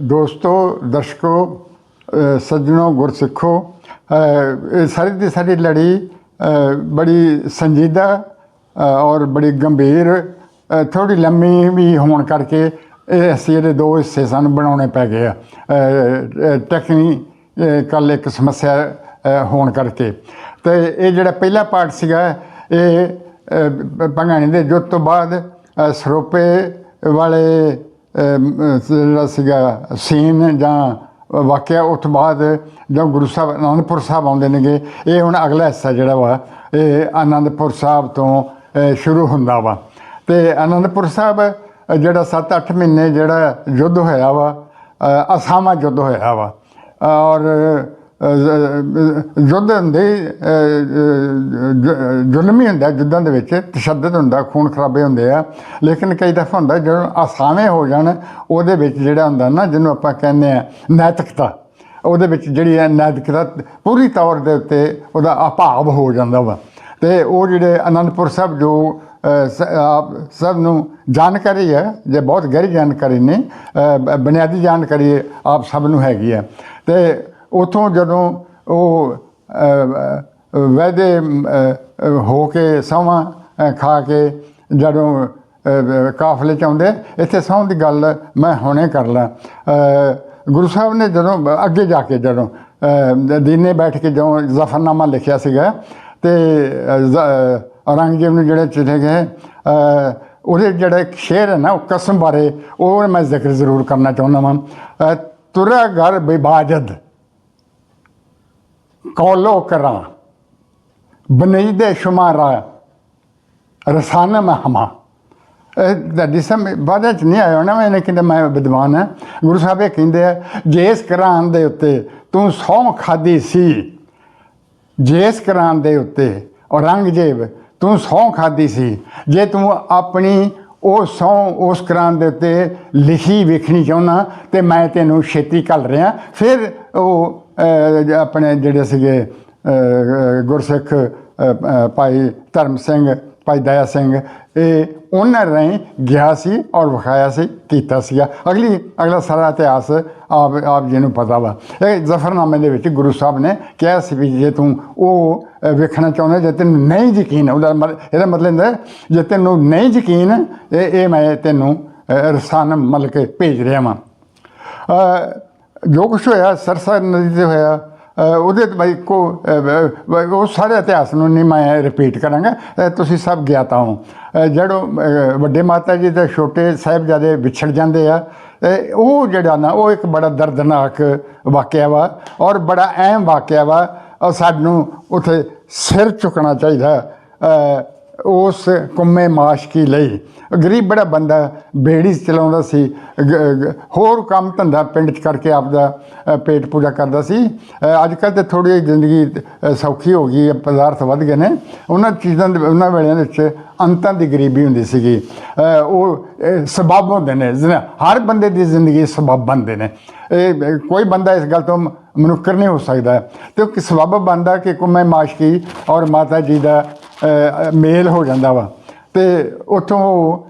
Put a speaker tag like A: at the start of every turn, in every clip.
A: ਦੋਸਤੋ ਦਰਸ਼ਕੋ ਸੱਜਣੋ ਗੁਰਸਿੱਖੋ ਇਹ ਸਾਰੀ ਦੀ ਸਾਰੀ ਲੜੀ ਬੜੀ ਸੰਜੀਦਾ ਔਰ ਬੜੀ ਗੰਭੀਰ ਅ, ਥੋੜੀ ਲੰਮੀ ਵੀ ਹੋਣ ਕਰਕੇ ਇਹ ਅਸੀਂ ਇਹਦੇ ਦੋ ਹਿੱਸੇ ਸਾਨੂੰ ਬਣਾਉਣੇ ਪੈ ਗਏ ਆ। ਟੈਕਨੀਕਲ ਇੱਕ ਸਮੱਸਿਆ ਹੋਣ ਕਰਕੇ। ਤੇ ਇਹ ਜਿਹੜਾ ਪਹਿਲਾ ਪਾਰਟ ਸੀਗਾ ਇਹ ਅ, ਭੰਗਾਣੀ ਦੇ ਜੁੱਤ ਤੋਂ ਬਾਅਦ ਸਰੋਪੇ ਵਾਲੇ ਜਿਹੜਾ ਸੀਗਾ ਸੀਨ ਜਾਂ ਵਾਕਿਆ ਉਸ ਤੋਂ ਬਾਅਦ ਜਦੋਂ ਗੁਰੂ ਸਾਹਿਬ ਆਨੰਦਪੁਰ ਸਾਹਿਬ ਆਉਂਦੇ ਨੇਗੇ ਇਹ ਹੁਣ ਅਗਲਾ ਹਿੱਸਾ ਜਿਹੜਾ ਵਾ ਇਹ ਆਨੰਦਪੁਰ ਸਾਹਿਬ ਤੋਂ ਸ਼ੁਰੂ ਹੁੰਦਾ ਵਾ। ਤੇ ਆਨੰਦਪੁਰ ਸਾਹਿਬ ਜਿਹੜਾ 7-8 ਮਹੀਨੇ ਜਿਹੜਾ ਯੁੱਧ ਹੋਇਆ ਵਾ ਅ, ਅਸਾਮਾ ਯੁੱਧ ਹੋਇਆ ਵਾ। ਔਰ ਅ, ਯੁੱਧ ਹੁੰਦੇ ਹੀ, ਜ਼ੁਲਮ ਹੀ ਹੁੰਦਾ ਯੁੱਧਾਂ ਦੇ ਵਿੱਚ ਤਸ਼ੱਦਦ ਹੁੰਦਾ ਖੂਨ ਖਰਾਬੇ ਹੁੰਦੇ ਆ। ਲੇਕਿਨ ਕਈ ਦਫਾ ਹੁੰਦਾ ਜਦੋਂ ਆਸਾਵੇਂ ਹੋ ਜਾਣ ਉਹਦੇ ਵਿੱਚ ਜਿਹੜਾ ਹੁੰਦਾ ਨਾ ਜਿਹਨੂੰ ਆਪਾਂ ਕਹਿੰਦੇ ਆ ਨੈਤਿਕਤਾ ਉਹਦੇ ਵਿੱਚ ਜਿਹੜੀ ਹੈ ਨੈਤਿਕਤਾ ਪੂਰੀ ਤੌਰ ਦੇ ਉੱਤੇ ਉਹਦਾ ਅਭਾਵ ਹੋ ਜਾਂਦਾ ਵਾ। ਤੇ ਉਹ ਜਿਹੜੇ ਅਨੰਦਪੁਰ ਸਾਹਿਬ ਜੋ ਆਪ ਸਭ ਨੂੰ ਜਾਣਕਾਰੀ ਹੈ ਜੇ ਬਹੁਤ ਗਹਿਰੀ ਜਾਣਕਾਰੀ ਨਹੀਂ ਬੁਨਿਆਦੀ ਜਾਣਕਾਰੀ ਆਪ ਸਭ ਨੂੰ ਹੈਗੀ ਹੈ। ਤੇ ਉਥੋਂ ਜਦੋਂ ਉਹ ਅ, ਵੈਦੇ ਹੋ ਕੇ ਸਮਾਂ ਖਾ ਕੇ ਜਦੋਂ ਕਾਫਲੇ ਚ ਆਉਂਦੇ ਇੱਥੇ ਸਹੁੰ ਦੀ ਗੱਲ ਮੈਂ ਹੁਣੇ ਕਰ ਲਾਂ। ਗੁਰੂ ਸਾਹਿਬ ਨੇ ਜਦੋਂ ਅੱਗੇ ਜਾ ਕੇ ਜਦੋਂ ਦੀਨੇ ਬੈਠ ਕੇ ਜਦੋਂ ਜ਼ਫਰਨਾਮਾ ਲਿਖਿਆ ਸੀਗਾ ਤੇ ਔਰੰਗਜ਼ੇਬ ਨੂੰ ਜਿਹੜੇ ਚਿੱਠੇ ਗਏ ਉਹਦੇ ਜਿਹੜਾ ਇੱਕ ਸ਼ੇਰ ਹੈ ਨਾ ਉਹ ਕਸਮ ਬਾਰੇ ਉਹ ਮੈਂ ਜ਼ਿਕਰ ਜ਼ਰੂਰ ਕਰਨਾ ਚਾਹੁੰਦਾ ਹਾਂ ਅ, ਤੁਰਾ ਘਰ ਬਿਬਾਜਦ ਕੌਲੋ ਕਰਾਂ। ਬਨਈਦੇ ਸ਼ੁਮਾਰਾ ਰਸਾਨਮ ਹਮਾ। ਦਾ ਬਾਅਦ ਚ ਨਹੀਂ ਆਇਆ ਨਾ ਮੈਂ ਕਹਿੰਦਾ ਮੈਂ ਵਿਦਵਾਨ ਹਾਂ। ਗੁਰੂ ਸਾਹਿਬ ਇਹ ਕਹਿੰਦੇ ਆ, ਜੇਸ ਕਰਾਂ ਦੇ ਉੱਤੇ ਤੂੰ ਸੌਂ ਖਾਦੀ ਸੀ। ਜੇਸ ਕਰਾਂ ਦੇ ਉੱਤੇ ਔਰੰਗਜ਼ੇਬ, ਤੂੰ ਸਹੁੰ ਖਾਦੀ ਸੀ। ਜੇ ਤੂੰ ਆਪਣੀ ਉਹ ਸਹੁੰ ਉਸ ਕਰਾਂ ਦੇ ਉੱਤੇ ਲਿਖੀ ਵੇਖਣੀ ਚਾਹੁੰਦਾ ਤੇ ਮੈਂ ਤੈਨੂੰ ਛੇਤੀ ਘੱਲ ਰਿਹਾ। ਫਿਰ ਉਹ ਆਪਣੇ ਜਿਹੜੇ ਸੀਗੇ ਗੁਰਸਿੱਖ ਭਾਈ ਧਰਮ ਸਿੰਘ, ਭਾਈ ਦਇਆ ਸਿੰਘ, ਇਹ ਉਹਨਾਂ ਰਾਹੀਂ ਗਿਆ ਸੀ ਔਰ ਵਿਖਾਇਆ ਸੀ, ਕੀਤਾ ਸੀਗਾ। ਅਗਲੀ, ਅਗਲਾ ਸਾਰਾ ਇਤਿਹਾਸ ਆਪ ਆਪ ਜੀ ਨੂੰ ਪਤਾ ਵਾ। ਇਹ ਜ਼ਫਰਨਾਮੇ ਦੇ ਵਿੱਚ ਗੁਰੂ ਸਾਹਿਬ ਨੇ ਕਿਹਾ ਸੀ ਵੀ ਜੇ ਤੂੰ ਉਹ ਵੇਖਣਾ ਚਾਹੁੰਦਾ, ਜੇ ਤੈਨੂੰ ਨਹੀਂ ਯਕੀਨ, ਉਹਦਾ ਮਤਲਬ- ਇਹਦਾ ਮਤਲਬ ਹੁੰਦਾ, ਜੇ ਤੈਨੂੰ ਨਹੀਂ ਯਕੀਨ, ਇਹ ਇਹ ਮੈਂ ਤੈਨੂੰ ਰਸਾਨਮ ਰਸਾਨ ਮਤਲਬ ਭੇਜ ਰਿਹਾ ਵਾਂ। ਜੋ ਕੁਛ ਹੋਇਆ ਸਰਸਾ ਨਦੀ ਤੇ ਹੋਇਆ ਉਹਦੇ ਤੇ ਬਾਈ ਕੋ ਉਹ ਸਾਰੇ ਇਤਿਹਾਸ ਨੂੰ ਨਹੀਂ ਮੈਂ ਰਿਪੀਟ ਕਰਾਂਗਾ ਤੁਸੀਂ ਸਭ ਗਿਆਤਾ ਹੋ ਅ, ਜਦੋਂ ਵੱਡੇ ਮਾਤਾ ਜੀ ਤੇ ਛੋਟੇ ਸਾਹਿਬਜ਼ਾਦੇ ਵਿਛੜ ਜਾਂਦੇ ਆ ਉਹ ਜਿਹੜਾ ਨਾ ਉਹ ਇੱਕ ਬੜਾ ਦਰਦਨਾਕ ਵਾਕਿਆ ਵਾ ਔਰ ਬੜਾ ਅਹਿਮ ਵਾਕਿਆ ਵਾ ਔਰ ਸਾਨੂੰ ਉਥੇ ਸਿਰ ਝੁਕਣਾ ਚਾਹੀਦਾ ਉਸ ਕੁੰਮੇ ਮਾਸ਼ਕੀ ਲਈ। ਗਰੀਬ ਬੜਾ ਬੰਦਾ ਬੇੜੀ ਚਲਾਉਂਦਾ ਸੀ, ਗ- ਹੋਰ ਕੰਮ ਧੰਦਾ ਪਿੰਡ 'ਚ ਕਰਕੇ ਆਪਦਾ ਪੇਟ ਪੂਜਾ ਕਰਦਾ ਸੀ। ਅੱਜ ਕੱਲ੍ਹ ਤੇ ਥੋੜੀ ਜ਼ਿੰਦਗੀ ਸੌਖੀ ਹੋ ਗਈ ਹੈ ਪਦਾਰਥ ਵੱਧ ਗਏ ਨੇ। ਉਹਨਾਂ ਚੀਜ਼ਾਂ ਦੇ, ਉਹਨਾਂ ਵੇਲਿਆਂ ਵਿੱਚ ਅੰਤਾਂ ਦੀ ਗਰੀਬੀ ਹੁੰਦੀ ਸੀਗੀ। ਉਹ, ਇਹ ਸਬਬ ਹੁੰਦੇ ਨੇ ਹਰ ਬੰਦੇ ਦੀ ਜ਼ਿੰਦਗੀ ਸਬਬ ਬਣਦੇ ਨੇ। ਇਹ ਕੋਈ ਬੰਦਾ ਇਸ ਗੱਲ ਤੋਂ ਮਨੁੱਖਰ ਨਹੀਂ ਹੋ ਸਕਦਾ। ਤੇ ਉਹ ਕਿ ਸਬਬ ਬਣਦਾ ਕਿ ਕੁੰਮੇ ਮਾਸ਼ਕੀ ਔਰ ਮਾਤਾ ਜੀ ਦਾ ਮੇਲ ਹੋ ਜਾਂਦਾ ਵਾ। ਤੇ ਉੱਥੋਂ ਉਹ,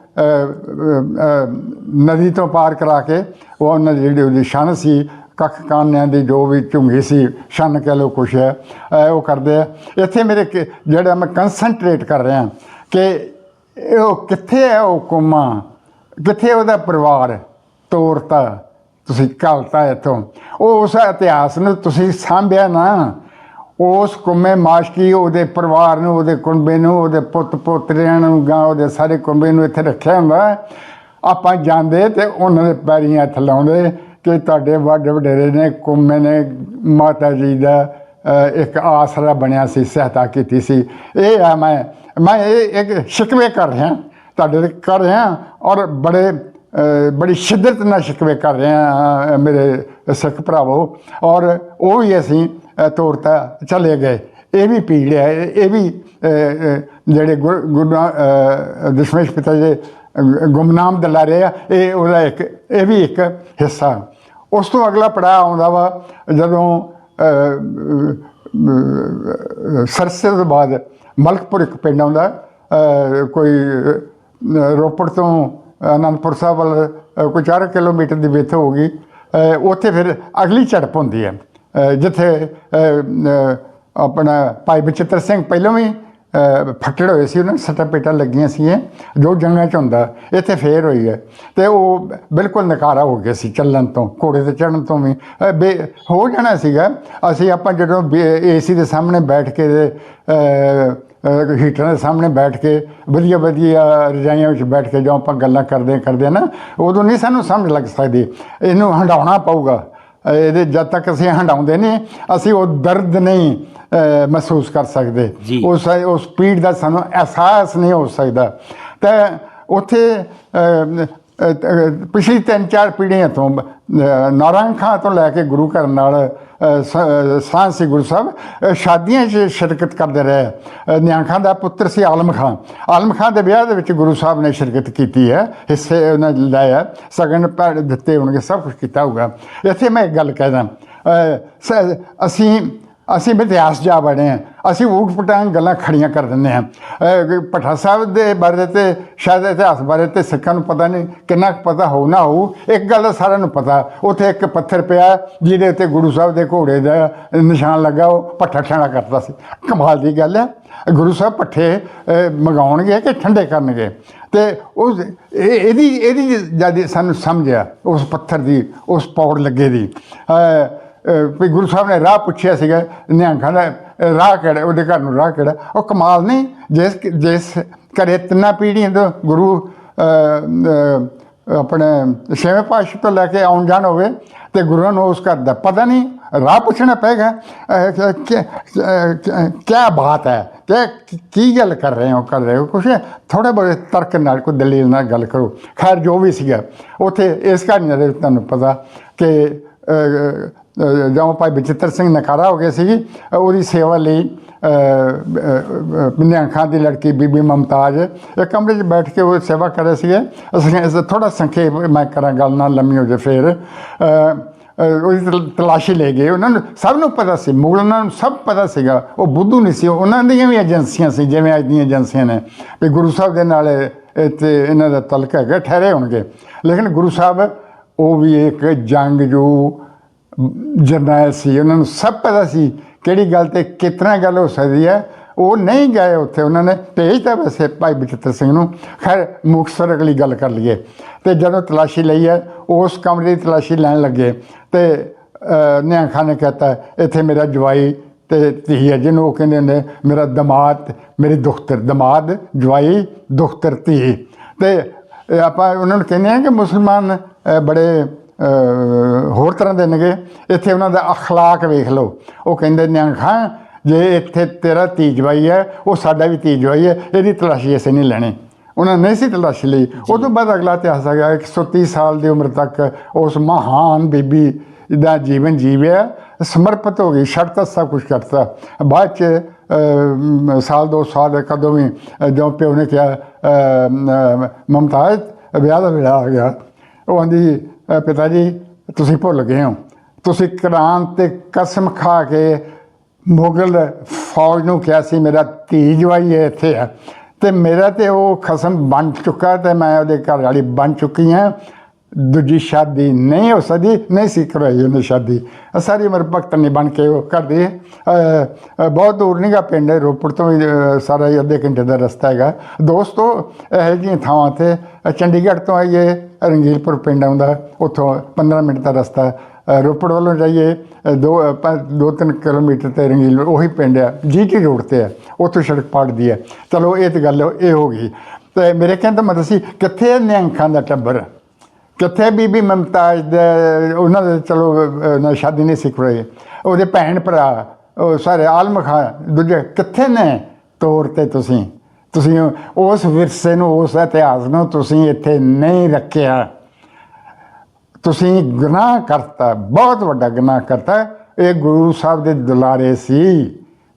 A: ਨਦੀ ਤੋਂ ਪਾਰ ਕਰਾ ਕੇ ਉਹ ਉਹਨਾਂ ਦੀ ਜਿਹੜੀ ਉਹਦੀ ਸ਼ਨ ਸੀ ਕੱਖ ਕਾਨਿਆਂ ਦੀ ਜੋ ਵੀ ਝੁੰਗੀ ਸੀ ਸ਼ਨ ਕਹਿ ਲਓ ਕੁਛ ਹੈ ਉਹ ਕਰਦੇ ਆ। ਇੱਥੇ ਮੇਰੇ ਕਿ- ਜਿਹੜਾ ਮੈਂ ਕਨਸੈਂਟਰੇਟ ਕਰ ਰਿਹਾ ਕਿ ਉਹ ਕਿੱਥੇ ਹੈ ਉਹ ਕੁਮਾ? ਕਿੱਥੇ ਉਹਦਾ ਪਰਿਵਾਰ ਤੋਰਤਾ ਤੁਸੀਂ ਘਲਤਾ ਇੱਥੋਂ? ਉਹ ਉਸ ਇਤਿਹਾਸ ਨੂੰ ਤੁਸੀਂ ਸਾਂਭਿਆ ਨਾ ਉਸ ਕੁੰਮੇ ਮਾਸ਼ਕੀ, ਉਹਦੇ ਪਰਿਵਾਰ ਨੂੰ, ਉਹਦੇ ਕੁੰਬੇ ਨੂੰ, ਉਹਦੇ ਪੁੱਤ ਪੋਤਰਿਆਂ ਨੂੰ ਗਾਂ ਉਹਦੇ ਸਾਰੇ ਕੁੰਬੇ ਨੂੰ ਇੱਥੇ ਰੱਖਿਆ ਹੁੰਦਾ ਆਪਾਂ ਜਾਂਦੇ ਤੇ ਉਹਨਾਂ ਦੇ ਪੈਰੀਂ ਹੱਥ ਲਾਉਂਦੇ ਕਿ ਤੁਹਾਡੇ ਵੱਡੇ ਵਡੇਰੇ ਨੇ, ਕੁੰਮੇ ਨੇ, ਮਾਤਾ ਜੀ ਦਾ ਇੱਕ ਆਸਰਾ ਬਣਿਆ ਸੀ, ਸਹਾਇਤਾ ਕੀਤੀ ਸੀ। ਇਹ ਆ ਮੈਂ ਮੈਂ ਇਹ ਇੱਕ ਸ਼ਿਕਵੇ ਕਰ ਰਿਹਾ, ਤੁਹਾਡੇ ਕਰ ਰਿਹਾ ਔਰ ਬੜੇ ਬੜੀ ਸ਼ਿੱਦਤ ਨਾਲ ਸ਼ਿਕਵੇ ਕਰ ਰਹੇ ਹਾਂ ਮੇਰੇ ਸਿੱਖ ਭਰਾਵੋ। ਔਰ ਉਹ ਵੀ ਅਸੀਂ ਤੋਰਤਾ ਚਲੇ ਗਏ। ਇਹ ਵੀ ਪੀੜ ਹੈ। ਇਹ ਵੀ ਜਿਹੜੇ ਗੁਰ ਗੁਰੂ ਦਸ਼ਮੇਸ਼ ਪਿਤਾ ਜੀ ਅ, ਗੁਮਨਾਮ ਦਲਾਰੇ ਆ ਇਹ ਉਹਦਾ ਇੱਕ ਇਹ ਵੀ ਇੱਕ ਹਿੱਸਾ। ਉਸ ਤੋਂ ਅਗਲਾ ਪੜਾਅ ਆਉਂਦਾ ਵਾ ਜਦੋਂ ਸਰਸੇ ਤੋਂ ਬਾਅਦ ਮਲਕਪੁਰ ਇੱਕ ਪਿੰਡ ਆਉਂਦਾ ਕੋਈ ਰੋਪੜ ਤੋਂ ਅਨੰਦਪੁਰ ਸਾਹਿਬ ਵੱਲ ਕੋਈ 4 ਕਿਲੋਮੀਟਰ ਦੀ ਵਿੱਥ ਹੋਊਗੀ ਅ, ਉੱਥੇ ਫਿਰ ਅਗਲੀ ਝੜਪ ਹੁੰਦੀ ਹੈ। ਜਿੱਥੇ ਆਪਣਾ ਭਾਈ ਬਚਿੱਤਰ ਸਿੰਘ ਪਹਿਲਾਂ ਵੀ ਫੱਟੜ ਹੋਏ ਸੀ, ਉਹਨਾਂ ਨੂੰ ਸੱਟਾਂ ਪੇਟਾਂ ਲੱਗੀਆਂ ਸੀ ਜੋ ਜੰਗਾਂ 'ਚ ਹੁੰਦਾ, ਇੱਥੇ ਫੇਰ ਹੋਈ ਹੈ। ਤੇ ਉਹ ਬਿਲਕੁਲ ਨਕਾਰਾ ਹੋ ਗਿਆ ਸੀ ਚੱਲਣ ਤੋਂ, ਘੋੜੇ ਤੇ ਚੜਨ ਤੋਂ ਵੀ। ਬੇ- ਹੋ ਜਾਣਾ ਸੀਗਾ, ਅਸੀਂ ਆਪਾਂ ਜਦੋਂ ਏਸੀ ਦੇ ਸਾਹਮਣੇ ਬੈਠ ਕੇ ਹੀਟਰਾਂ ਦੇ ਸਾਹਮਣੇ ਬੈਠ ਕੇ, ਵਧੀਆ ਵਧੀਆ ਰਜਾਈਆਂ ਵਿੱਚ ਬੈਠ ਕੇ ਜਦੋਂ ਆਪਾਂ ਗੱਲਾਂ ਕਰਦੇ ਕਰਦੇ ਨਾ, ਉਦੋਂ ਨਹੀਂ ਸਾਨੂੰ ਸਮਝ ਲੱਗ ਸਕਦੀ, ਇਹਨੂੰ ਹੰਡਾਉਣਾ ਪਊਗਾ। ਇਹਦੇ ਜਦ ਤੱਕ ਅਸੀਂ ਹੰਡਾਉਂਦੇ ਨਹੀਂ ਅਸੀਂ ਉਹ ਦਰਦ ਨਹੀਂ ਮਹਿਸੂਸ ਕਰ ਸਕਦੇ। ਉਸ ਉਸ ਸਪੀਡ ਦਾ ਸਾਨੂੰ ਅਹਿਸਾਸ ਨਹੀਂ ਹੋ ਸਕਦਾ ਤਾਂ ਉੱਥੇ ਪਿਛਲੀ ਤਿੰਨ ਚਾਰ ਪੀੜ੍ਹੀਆਂ ਤੋਂ ਅ, ਨਾਰਾਇਣ ਖਾਂ ਤੋਂ ਲੈ ਕੇ ਗੁਰੂ ਘਰ ਨਾਲ ਅ, ਸਾਂਝ ਸੀ ਗੁਰੂ ਸਾਹਿਬ ਸ਼ਾਦੀਆਂ 'ਚ ਸ਼ਿਰਕਤ ਕਰਦੇ ਰਹੇ। ਅ, ਨਿਆਂ ਖਾਂ ਦਾ ਪੁੱਤਰ ਸੀ ਆਲਮ ਖਾਂ। ਆਲਮ ਖਾਂ ਦੇ ਵਿਆਹ ਦੇ ਵਿੱਚ ਗੁਰੂ ਸਾਹਿਬ ਨੇ ਸ਼ਿਰਕਤ ਕੀਤੀ ਹੈ ਹਿੱਸੇ ਉਹਨਾਂ ਨੇ ਲਾਇਆ ਸਗਨ ਭੈਣ ਦਿੱਤੇ ਹੋਣਗੇ ਸਭ ਕੁਝ ਕੀਤਾ ਹੋਊਗਾ। ਇੱਥੇ ਮੈਂ ਇੱਕ ਗੱਲ ਕਹਿ ਕਹਿਦਾ ਅਸੀਂ ਅਸੀਂ ਇਤਿਹਾਸ ਜਾ ਬਣੇ ਹਾਂ। ਅਸੀਂ ਊਟ ਪਟਾਂਗ ਗੱਲਾਂ ਖੜੀਆਂ ਕਰ ਦਿੰਦੇ ਹਾਂ। ਅਹ ਭੱਠਾ ਸਾਹਿਬ ਦੇ ਬਾਰੇ ਤੇ ਸ਼ਾਇਦ ਇਤਿਹਾਸ ਬਾਰੇ ਤੇ ਸਿੱਖਾਂ ਨੂੰ ਪਤਾ ਨਹੀਂ ਕਿੰਨਾ ਕੁ ਪਤਾ ਹੋਊ ਨਾ ਹੋਊ ਇੱਕ ਗੱਲ ਸਾਰਿਆਂ ਨੂੰ ਪਤਾ ਉੱਥੇ ਇੱਕ ਪੱਥਰ ਪਿਆ ਜਿਹਦੇ ਉੱਤੇ ਗੁਰੂ ਸਾਹਿਬ ਦੇ ਘੋੜੇ ਦਾ ਨਿਸ਼ਾਨ ਲੱਗਾ ਉਹ ਭੱਠਾ ਠਾਣਾ ਕਰਦਾ ਸੀ। ਕਮਾਲ ਦੀ ਗੱਲ ਹੈ। ਗੁਰੂ ਸਾਹਿਬ ਪੱਠੇ ਅਹ, ਕਿ ਠੰਡੇ ਕਰਨਗੇ? ਤੇ ਉਸ ਇਹ- ਇਹਦੀ ਇਹਦੀ ਜਦ ਸਾਨੂੰ ਸਮਝਿਆ ਉਸ ਪੱਥਰ ਦੀ ਉਸ ਪੌੜ ਲੱਗੇ ਦੀ। ਵੀ ਗੁਰੂ ਸਾਹਿਬ ਨੇ ਰਾਹ ਪੁੱਛਿਆ ਸੀਗਾ ਨਿਹੰਗਾਂ ਦਾ ਰਾਹ ਕਿਹੜਾ ਉਹਦੇ ਘਰ ਨੂੰ ਰਾਹ ਕਿਹੜਾ? ਉਹ ਕਮਾਲ ਨਹੀਂ ਜਿਸ ਜਿਸ ਘਰੇ ਤਿੰਨਾਂ ਪੀੜ੍ਹੀਆਂ ਤੋਂ ਗੁਰੂ ਆਪਣੇ ਛੇਵੇਂ ਪਾਤਸ਼ਾਹ ਤੋਂ ਲੈ ਕੇ ਆਉਣ ਜਾਣ ਹੋਵੇ ਤੇ ਗੁਰੂਆਂ ਨੂੰ ਉਸ ਘਰ ਦਾ ਪਤਾ ਨਹੀਂ ਰਾਹ ਪੁੱਛਣਾ ਪਏਗਾ ਅਹ, ਕੀ ਬਾਤ ਹੈ ਕਿ ਕੀ ਗੱਲ ਕਰ ਰਹੇ ਹੋ ਕਰ ਰਹੇ ਹੋ ਕੁਛ? ਥੋੜੇ ਬੜੇ ਤਰਕ ਨਾਲ ਕੋਈ ਦਲੀਲ ਨਾਲ ਗੱਲ ਕਰੋ। ਖੈਰ ਜੋ ਵੀ ਸੀਗਾ ਉੱਥੇ ਇਸ ਕਹਾਣੀ ਦੇ ਤੁਹਾਨੂੰ ਪਤਾ ਕਿ ਜਦੋਂ ਭਾਈ ਬਚਿੱਤਰ ਸਿੰਘ ਨਕਾਰਾ ਹੋ ਗਏ ਸੀ ਉਹਦੀ ਸੇਵਾ ਲਈ ਬਿੰਨਿਆ ਖਾਂ ਦੀ ਲੜਕੀ ਬੀਬੀ ਮਮਤਾਜ, ਇੱਕ ਕਮਰੇ 'ਚ ਬੈਠ ਕੇ ਉਹ ਸੇਵਾ ਕਰ ਰਹੇ ਸੀਗੇ। ਅਸੀਂ ਇਸ ਥੋੜਾ ਸੰਖੇਪ ਮੈਂ ਕਰਾਂ ਗੱਲ ਨਾਲ, ਲੰਮੀ ਹੋ ਜਾਵੇ ਫੇਰ। ਉਹਦੀ ਤਲ- ਤਲਾਸ਼ੀ ਲੈ ਗਏ। ਉਹਨਾਂ ਨੂੰ ਸਭ ਨੂੰ ਪਤਾ ਸੀ, ਮੁਗਲਾਂ ਨੂੰ ਸਭ ਪਤਾ ਸੀਗਾ। ਉਹ ਬੁੱਧੂ ਨਹੀਂ ਸੀ ਉਹਨਾਂ ਦੀਆਂ ਵੀ ਏਜੰਸੀਆਂ ਸੀ, ਜਿਵੇਂ ਅੱਜ ਦੀਆਂ ਏਜੰਸੀਆਂ ਨੇ। ਵੀ ਗੁਰੂ ਸਾਹਿਬ ਦੇ ਨਾਲ ਇਹ ਤੇ ਇਹਨਾਂ ਦਾ ਤਲਕ ਹੈਗਾ, ਠਹਿਰੇ ਹੋਣਗੇ। ਲੇਕਿਨ ਗੁਰੂ ਸਾਹਿਬ, ਉਹ ਵੀ ਇੱਕ ਜੰਗਜੂ ਜਰਨੈਲ ਸੀ ਉਹਨਾਂ ਨੂੰ ਸਭ ਪਤਾ ਸੀ ਕਿਹੜੀ ਗੱਲ ਤੇ ਕਿਤਨਾ ਗੱਲ ਹੋ ਸਕਦੀ ਹੈ। ਉਹ ਨਹੀਂ ਗਏ ਉੱਥੇ ਉਹਨਾਂ ਨੇ ਭੇਜਤਾ ਵੈਸੇ ਭਾਈ ਬਚਿੱਤਰ ਸਿੰਘ ਨੂੰ। ਖੈਰ ਮੁਕਤਸਰ ਅਗਲੀ ਗੱਲ ਕਰ ਲਈਏ। ਤੇ ਜਦੋਂ ਤਲਾਸ਼ੀ ਲਈ ਹੈ ਉਸ ਕਮਰੇ ਦੀ ਤਲਾਸ਼ੀ ਲੈਣ ਲੱਗੇ ਤੇ ਅਹ, ਨਿਆਂ ਖਾਨ ਨੇ ਕਹਤਾ ਇੱਥੇ ਮੇਰਾ ਜਵਾਈ ਤੇ ਧੀ ਹੈ। ਜਿਹਨੂੰ ਉਹ ਕਹਿੰਦੇ ਨੇ ਮੇਰਾ ਦਮਾਦ ਮੇਰੀ ਦੁਖਤਰ। ਦਮਾਦ ਜਵਾਈ ਦੁਖਤਰ ਧੀ। ਤੇ ਆਪਾਂ ਉਹਨਾਂ ਨੂੰ ਕਹਿੰਦੇ ਆ ਕਿ ਮੁਸਲਮਾਨ ਬੜੇ ਹੋਰ ਤਰ੍ਹਾਂ ਦੇ ਨੇਗੇ। ਇੱਥੇ ਉਹਨਾਂ ਦਾ ਅਖਲਾਕ ਵੇਖ ਲਓ। ਉਹ ਕਹਿੰਦੇ ਨੇ ਖਾਂ ਜੇ ਇੱਥੇ ਤੇਰਾ ਧੀ ਜਵਾਈ ਹੈ ਉਹ ਸਾਡਾ ਵੀ ਧੀ ਜਵਾਈ ਹੈ ਇਹਦੀ ਤਲਾਸ਼ੀ ਅਸੀਂ ਨਹੀਂ ਲੈਣੀ। ਉਹਨਾਂ ਨੇ ਨਹੀਂ ਸੀ ਤਲਾਸ਼ੀ ਲਈ। ਉਹ ਤੋਂ ਬਾਅਦ ਅਗਲਾ ਇਤਿਹਾਸ ਆ ਗਿਆ 130 ਸਾਲ ਦੀ ਉਮਰ ਤੱਕ ਉਸ ਮਹਾਨ ਬੀਬੀ ਦਾ ਜੀਵਨ ਜੀਵਿਆ ਸਮਰਪਿਤ ਹੋ ਗਈ ਛੱਡਤਾ ਸਭ ਕੁਝ ਕਰਤਾ। ਬਾਅਦ ਚ ਸਾਲ ਦੋ ਸਾਲ ਕਦੋਂ ਵੀ ਜਦੋਂ ਪਿਓ ਨੇ ਕਿਹਾ ਮਮਤਾਜ਼ ਵਿਆਹ ਦਾ ਵੇਲਾ ਆ ਗਿਆ। ਉਹ ਆਂਦੀ ਅਹ, ਪਿਤਾ ਜੀ ਤੁਸੀਂ ਭੁੱਲ ਗਏ ਹੋ। ਤੁਸੀਂ ਕੁਰਾਨ ਤੇ ਕਸਮ ਖਾ ਕੇ ਮੁਗਲ ਫੌਜ ਨੂੰ ਕਿਹਾ ਸੀ ਮੇਰਾ ਧੀ ਜਵਾਈ ਹੈ ਇੱਥੇ ਆ ਤੇ ਮੇਰਾ ਤੇ ਉਹ ਖਸਮ ਬਣ ਚੁੱਕਾ ਤੇ ਮੈਂ ਉਹਦੇ ਘਰ ਵਾਲੀ ਬਣ ਚੁੱਕੀ ਹਾਂ। ਦੂਜੀ ਸ਼ਾਦੀ ਨਹੀਂ ਹੋ ਸਕਦੀ ਨਹੀਂ ਸੀ ਕਰਵਾਈ ਉਹਨੇ ਸ਼ਾਦੀ। ਸਾਰੀ ਉਮਰ ਭਗਤ ਨਹੀਂ ਬਣ ਕੇ ਉਹ ਕਰਦੀ ਬਹੁਤ ਦੂਰ ਨਹੀਂਗਾ ਪਿੰਡ ਹੈ, ਰੋਪੜ ਤੋਂ ਵੀ ਸਾਰਾ ਹੀ ਅੱਧੇ ਘੰਟੇ ਦਾ ਰਸਤਾ ਹੈਗਾ। ਦੋਸਤੋ ਇਹੋ ਜਿਹੀਆਂ ਥਾਵਾਂ ਤੇ ਚੰਡੀਗੜ੍ਹ ਤੋਂ ਆਈਏ ਰੰਗੀਲਪੁਰ ਪਿੰਡ ਆਉਂਦਾ ਉੱਥੋਂ 15 ਮਿੰਟ ਦਾ ਰਸਤਾ। ਰੋਪੜ ਵੱਲੋਂ ਜਾਈਏ ਦੋ ਦੋ ਤਿੰਨ ਕਿਲੋਮੀਟਰ ਤੇ ਰੰਗੀਲ ਉਹੀ ਪਿੰਡ ਆ ਜੀਟੀ ਰੋਡ ਤੇ ਆ ਉੱਥੋਂ ਸੜਕ ਪਾੜਦੀ ਹੈ ਚਲੋ ਇਹ ਤੇ ਗੱਲ ਇਹ ਹੋ ਗਈ। ਤੇ ਮੇਰੇ ਕਹਿਣ ਦਾ ਮਤਲਬ ਸੀ ਕਿੱਥੇ ਨਿਹੰਖਾਂ ਦਾ ਟੱਬਰ? ਕਿੱਥੇ ਬੀਬੀ ਮਮਤਾਜ ਦੇ, ਉਹਨਾਂ ਦੇ ਚਲੋ ਨਾ ਸ਼ਾਦੀ ਨਹੀਂ ਸਿੱਖ ਰਹੇ ਉਹਦੇ ਭੈਣ ਭਰਾ, ਉਹ ਸਾਰੇ ਆਲਮ ਖਾਨ ਦੂਜੇ ਕਿੱਥੇ ਨੇ ਤੌਰ ਤੇ ਤੁਸੀਂ? ਤੁਸੀਂ ਉਸ ਵਿਰਸੇ ਨੂੰ, ਉਸ ਇਤਿਹਾਸ ਨੂੰ ਤੁਸੀਂ ਇੱਥੇ ਨਹੀਂ ਰੱਖਿਆ। ਤੁਸੀਂ ਗੁਨਾਹ ਕਰਤਾ, ਬਹੁਤ ਵੱਡਾ ਗੁਨਾਹ ਕਰਤਾ। ਇਹ ਗੁਰੂ ਸਾਹਿਬ ਦੇ ਦੁਲਾਰੇ ਸੀ,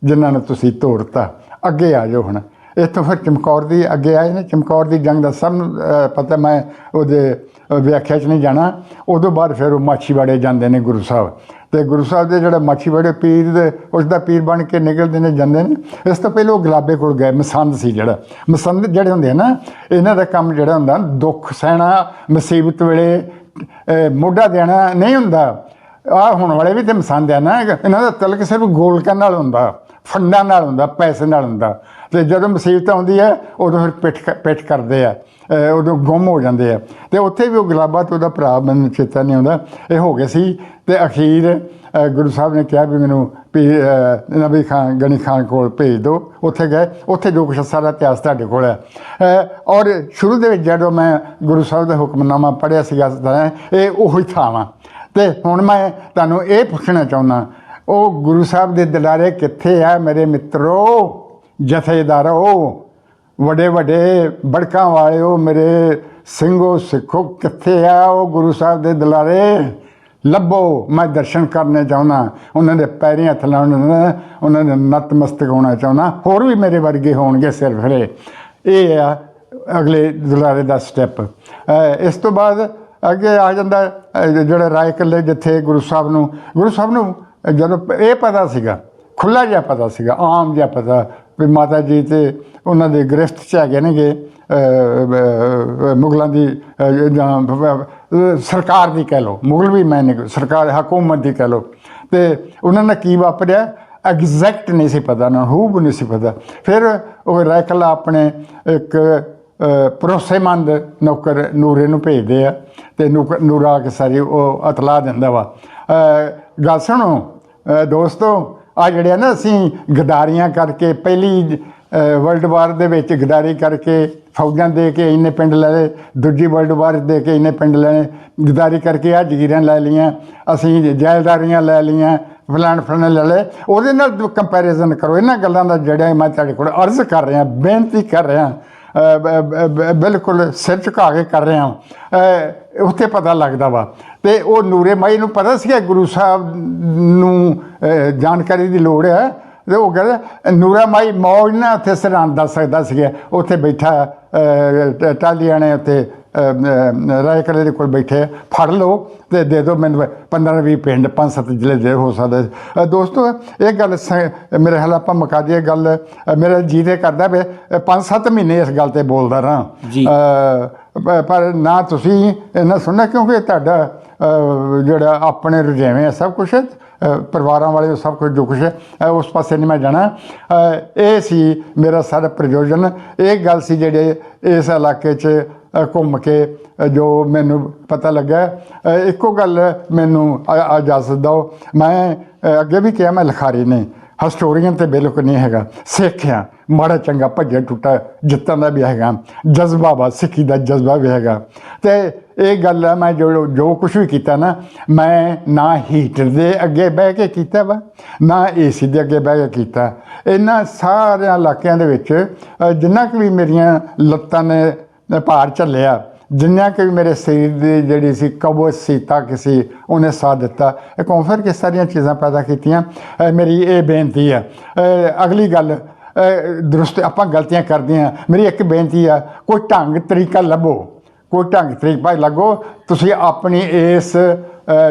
A: ਜਿਨ੍ਹਾਂ ਨੂੰ ਤੁਸੀਂ ਤੋੜਤਾ। ਅੱਗੇ ਆ ਜਾਓ ਹੁਣ। ਇੱਥੋਂ ਫਿਰ ਚਮਕੌਰ ਦੀ ਅੱਗੇ ਆਏ ਨੇ ਚਮਕੌਰ ਦੀ ਜੰਗ ਦਾ ਸਭ ਨੂੰ ਅਹ, ਪਤਾ ਮੈਂ ਉਹਦੇ ਵਿਆਖਿਆ 'ਚ ਨਹੀਂ ਜਾਣਾ। ਉਦੋਂ ਬਾਅਦ ਫਿਰ ਉਹ ਮਾਛੀਵਾੜੇ ਜਾਂਦੇ ਨੇ ਗੁਰੂ ਸਾਹਿਬ। ਤੇ ਗੁਰੂ ਸਾਹਿਬ ਦੇ ਜਿਹੜਾ ਮਾਛੀਵਾੜੇ ਪੀਰ ਦੇ ਉਸ ਦਾ ਪੀਰ ਬਣ ਕੇ ਨਿਕਲਦੇ ਨੇ ਜਾਂਦੇ ਨੇ। ਇਸ ਤੋਂ ਪਹਿਲਾਂ ਉਹ ਗੁਲਾਬੇ ਕੋਲ ਗਏ ਮਸੰਦ ਸੀ ਜਿਹੜਾ। ਮਸੰਦ ਜਿਹੜੇ ਹੁੰਦੇ ਆ ਨਾ ਇਹਨਾਂ ਦਾ ਕੰਮ ਜਿਹੜਾ ਹੁੰਦਾ ਦੁੱਖ ਸਹਿਣਾ ਮੁਸੀਬਤ ਵੇਲੇ ਅਹ, ਮੋਢਾ ਦੇਣਾ ਨਹੀਂ ਹੁੰਦਾ। ਆ ਹੁਣ ਵਾਲੇ ਵੀ ਤੇ ਮਸੰਦ ਆ ਨਾ ਇਹਨਾਂ ਦਾ ਤਲਕ ਸਿਰਫ ਗੋਲਕਾਂ ਨਾਲ ਹੁੰਦਾ। ਫੰਡਾਂ ਨਾਲ ਹੁੰਦਾ, ਪੈਸੇ ਨਾਲ ਹੁੰਦਾ। ਤੇ ਜਦੋਂ ਮੁਸੀਬਤ ਆਉਂਦੀ ਹੈ, ਉਦੋਂ ਫਿਰ ਪਿੱਠ ਕ- ਪਿੱਠ ਕਰਦੇ ਆ। ਉਦੋਂ ਗੁੰਮ ਹੋ ਜਾਂਦੇ ਆ। ਤੇ ਉੱਥੇ ਵੀ ਉਹ ਗੁਲਾਬਾ ਤੇ ਉਹਦਾ ਭਰਾ ਮੈਨੂੰ ਚੇਤਾ ਨਹੀਂ ਆਉਂਦਾ। ਇਹ ਹੋ ਗਏ ਸੀ। ਤੇ ਅਖੀਰ ਗੁਰੂ ਸਾਹਿਬ ਨੇ ਕਿਹਾ ਵੀ ਮੈਨੂੰ ਵੀ ਨਬੀ ਖਾਨ ਗਣੀ ਖਾਨ ਕੋਲ ਭੇਜ ਦਿਓ। ਉੱਥੇ ਗਏ। ਉੱਥੇ ਜੋ ਕੁਛ ਸਾਰਾ ਇਤਿਹਾਸ ਤੁਹਾਡੇ ਕੋਲ ਹੈ। ਔਰ ਸ਼ੁਰੂ ਦੇ ਵਿੱਚ ਜਦੋਂ ਮੈਂ ਗੁਰੂ ਸਾਹਿਬ ਦਾ ਹੁਕਮਨਾਮਾ ਪੜ੍ਹਿਆ ਸੀਗਾ ਇਹ ਉਹੀ ਥਾਂ ਵਾ ਤੇ ਹੁਣ ਮੈਂ ਤੁਹਾਨੂੰ ਇਹ ਪੁੱਛਣਾ ਚਾਹੁੰਦਾ ਉਹ ਗੁਰੂ ਸਾਹਿਬ ਦੇ ਦਿਲਾਰੇ ਕਿੱਥੇ ਆ ਮੇਰੇ ਮਿੱਤਰੋ? ਜਥੇਦਾਰੋ ਵੱਡੇ ਵੱਡੇ ਬੜਕਾਂ ਵਾਲਿਓ ਮੇਰੇ ਸਿੰਘੋ ਸਿੱਖੋ ਕਿੱਥੇ ਆ ਉਹ ਗੁਰੂ ਸਾਹਿਬ ਦੇ ਦਿਲਾਰੇ? ਲੱਭੋ ਮੈਂ ਦਰਸ਼ਨ ਕਰਨੇ ਚਾਹੁੰਦਾ। ਉਹਨਾਂ ਦੇ ਪੈਰੀਂ ਹੱਥ ਲਾਉਣਾ ਉਹਨਾਂ ਦੇ ਨਤਮਸਤਕ ਹੋਣਾ ਚਾਹੁੰਦਾ। ਹੋਰ ਵੀ ਮੇਰੇ ਵਰਗੇ ਹੋਣਗੇ ਸਿਰ ਫਿਰੇ ਇਹ ਆ ਅਗਲੇ ਦੁਲਾਰੇ ਦਾ ਸਟੈਪ ਇਸ ਤੋਂ ਬਾਅਦ ਅੱਗੇ ਆ ਜਾਂਦਾ ਅਹ, ਜਿਹੜਾ ਰਾਏ ਕੱਲੇ ਜਿੱਥੇ ਗੁਰੂ ਸਾਹਿਬ ਨੂੰ ਗੁਰੂ ਸਾਹਿਬ ਨੂੰ ਜਦੋਂ ਇਹ ਪਤਾ ਸੀਗਾ ਖੁੱਲਾ ਜਿਹਾ ਪਤਾ ਸੀਗਾ, ਆਮ ਜਿਹਾ ਪਤਾ ਵੀ ਮਾਤਾ ਜੀ ਤੇ ਉਹਨਾਂ ਦੇ ਗ੍ਰਿਫਤ ਚ ਹੈਗੇ ਨੇਗੇ ਮੁਗਲਾਂ ਦੀ ਜਾਂ ਸਰਕਾਰ ਦੀ ਕਹਿ ਲਓ, ਮੁਗਲ ਵੀ ਮੈਂ ਨਹੀਂ ਸਰਕਾਰ, ਹਕੂਮਤ ਦੀ ਕਹਿ ਲਓ। ਤੇ ਉਹਨਾਂ ਨੇ ਕੀ ਵਾਪਰਿਆ? ਐਗਜ਼ੈਕਟ ਨਹੀਂ ਸੀ ਪਤਾ, ਨਾ ਹੂਬ ਨਹੀਂ ਸੀ ਪਤਾ। ਫਿਰ ਉਹ ਰਾਇਕਲਾ ਆਪਣੇ ਇੱਕ ਭਰੋਸੇਮੰਦ ਨੌਕਰ ਨੂਰੇ ਨੂੰ ਭੇਜਦੇ ਆ, ਤੇ ਨੂਕ- ਨੂਰਾ ਆ ਕੇ ਸਾਰੀ ਉਹ ਅਤਲਾ ਦਿੰਦਾ ਵਾ। ਗੱਲ ਸੁਣੋ ਅਹ, ਦੋਸਤੋ ਆ ਜਿਹੜੇ ਆ ਨਾ ਅਸੀਂ ਗਦਾਰੀਆਂ ਕਰਕੇ ਪਹਿਲੀ ਵਰਲਡ ਵਾਰ ਦੇ ਵਿੱਚ ਗਦਾਰੀ ਕਰਕੇ ਫੌਜਾਂ ਦੇ ਕੇ ਇੰਨੇ ਪਿੰਡ ਲੈ ਲਏ ਦੂਜੀ ਵਰਲਡ ਵਾਰ ਦੇ ਕੇ ਇੰਨੇ ਪਿੰਡ ਲੈ ਲਏ ਗਦਾਰੀ ਕਰਕੇ ਆ ਜਗੀਰਾਂ ਲੈ ਲਈਆਂ ਅਸੀਂ ਜਾਇਦਾਰੀਆਂ ਲੈ ਲਈਆਂ ਫਲਾਣ ਫਲਾਣ ਲੈ ਲਏ। ਉਹਦੇ ਨਾਲ ਕੰਪੈਰੀਜ਼ਨ ਕਰੋ ਇਹਨਾਂ ਗੱਲਾਂ ਦਾ ਜਿਹੜਾ ਮੈਂ ਤੁਹਾਡੇ ਕੋਲ ਅਰਜ਼ ਕਰ ਰਿਹਾ ਬੇਨਤੀ ਕਰ ਰਿਹਾ ਅ, ਬ- ਬ- ਬ- ਬਿਲਕੁਲ ਸਿਰ ਝੁਕਾ ਕੇ ਕਰ ਰਿਹਾ। ਹਾਂ ਉੱਥੇ ਪਤਾ ਲੱਗਦਾ ਵਾ। ਤੇ ਉਹ ਨੂਰੇ ਮਾਈ ਨੂੰ ਪਤਾ ਸੀਗਾ ਗੁਰੂ ਸਾਹਿਬ ਨੂੰ ਜਾਣਕਾਰੀ ਦੀ ਲੋੜ ਹੈ। ਤੇ ਉਹ ਕਹਿੰਦਾ ਨੂਰਾ ਮਾਈ ਮੌਜ ਨਾ ਉੱਥੇ ਸਿਰਾਂ ਦੱਸ ਸਕਦਾ ਸੀਗਾ। ਉੱਥੇ ਬੈਠਾ ਅ, ਟਾਲੀਆਂ ਨੇ ਉੱਥੇ ਰਾਏ ਕਲੇ ਦੇ ਕੋਲ ਬੈਠੇ ਫੜ ਲਓ ਤੇ ਦੇ ਦਿਓ ਮੈਨੂੰ 15 20 ਪਿੰਡ ਪੰਜ ਸੱਤ ਜ਼ਿਲ੍ਹੇ ਦੇ ਹੋ ਸਕਦੇ। ਦੋਸਤੋ ਇਹ ਗੱਲ ਮੇਰੇ ਹਾਲ ਆਪਾਂ ਮੁਕਾ ਦਈਏ ਗੱਲ। ਮੇਰਾ ਜੀ ਤੇ ਕਰਦਾ ਵੇ ਪੰਜ ਸੱਤ ਮਹੀਨੇ ਇਸ ਗੱਲ ਤੇ ਬੋਲਦਾ ਰਹਾਂ। ਪਰ ਨਾ ਤੁਸੀਂ ਇਹਨਾਂ ਸੁਣਨਾ ਕਿਉਂਕਿ ਤੁਹਾਡਾ ਜਿਹੜਾ ਆਪਣੇ ਰੁਝੇਵੇਂ ਆ ਸਭ ਕੁਝ ਪਰਿਵਾਰਾਂ ਵਾਲੇ ਸਭ ਕੁਝ ਜੋ ਕੁਝ ਹੈ ਉਸ ਪਾਸੇ ਨਹੀਂ ਮੈਂ ਜਾਣਾ। ਇਹ ਸੀ ਮੇਰਾ ਸਾਰਾ ਪ੍ਰਯੋਜਨ। ਇਹ ਗੱਲ ਸੀ ਜਿਹੜੇ ਇਸ ਇਲਾਕੇ 'ਚ ਘੁੰਮ ਕੇ ਜੋ ਮੈਨੂੰ ਪਤਾ ਲੱਗਾ ਇੱਕੋ ਗੱਲ ਮੈਨੂੰ ਇਜਾਜ਼ਤ ਦਿਓ। ਮੈਂ ਅੱਗੇ ਵੀ ਕਿਹਾ ਮੈਂ ਲਿਖਾਰੀ ਨਹੀਂ ਹਿਸਟੋਰੀਅਨ ਤੇ ਬਿਲਕੁਲ ਨਹੀਂ ਹੈਗਾ। ਸਿੱਖਿਆ ਮਾੜਾ ਚੰਗਾ ਭੱਜਿਆ ਟੁੱਟਾ ਜਿੱਤਾਂ ਦਾ ਵੀ ਹੈਗਾ ਜਜ਼ਬਾ ਵਾ ਸਿੱਖੀ ਦਾ ਜਜ਼ਬਾ ਵੀ ਹੈਗਾ। ਤੇ ਇਹ ਗੱਲ ਹੈ ਮੈਂ ਜੋ ਜੋ ਕੁਝ ਵੀ ਕੀਤਾ ਨਾ ਮੈਂ ਨਾ ਹੀਟਰ ਦੇ ਅੱਗੇ ਬਹਿ ਕੇ ਕੀਤਾ ਵਾ ਨਾ ਏਸੀ ਦੇ ਅੱਗੇ ਬਹਿ ਕੇ ਕੀਤਾ। ਇਹਨਾਂ ਸਾਰਿਆਂ ਇਲਾਕਿਆਂ ਦੇ ਵਿੱਚ ਅ, ਜਿੰਨਾ ਕੁ ਵੀ ਮੇਰੀਆਂ ਲੱਤਾਂ ਨੇ ਭਾਰ ਝੱਲਿਆ। ਜਿੰਨਾ ਕਿ ਮੇਰੇ ਸਰੀਰ ਦੀ ਜਿਹੜੀ ਸੀ ਕਬਜ਼ ਸੀ, ਤੱਕ ਸੀ, ਉਹਨੇ ਸਾਥ ਦਿੱਤਾ। ਇਹ ਕੌਂਫਰ ਕੇ ਸਾਰੀਆਂ ਚੀਜ਼ਾਂ ਪੈਦਾ ਕੀਤੀਆਂ? ਮੇਰੀ ਇਹ ਬੇਨਤੀ ਹੈ ਅਗਲੀ ਗੱਲ ਦਰੁਸਤ ਆਪਾਂ ਗਲਤੀਆਂ ਕਰਦੇ ਹਾਂ ਮੇਰੀ ਇੱਕ ਬੇਨਤੀ ਆ, ਕੋਈ ਢੰਗ ਤਰੀਕਾ ਲੱਭੋ। ਕੋਈ ਢੰਗ ਤਰੀਕਾ ਲੱਗੋ ਤੁਸੀਂ ਆਪਣੀ ਇਸ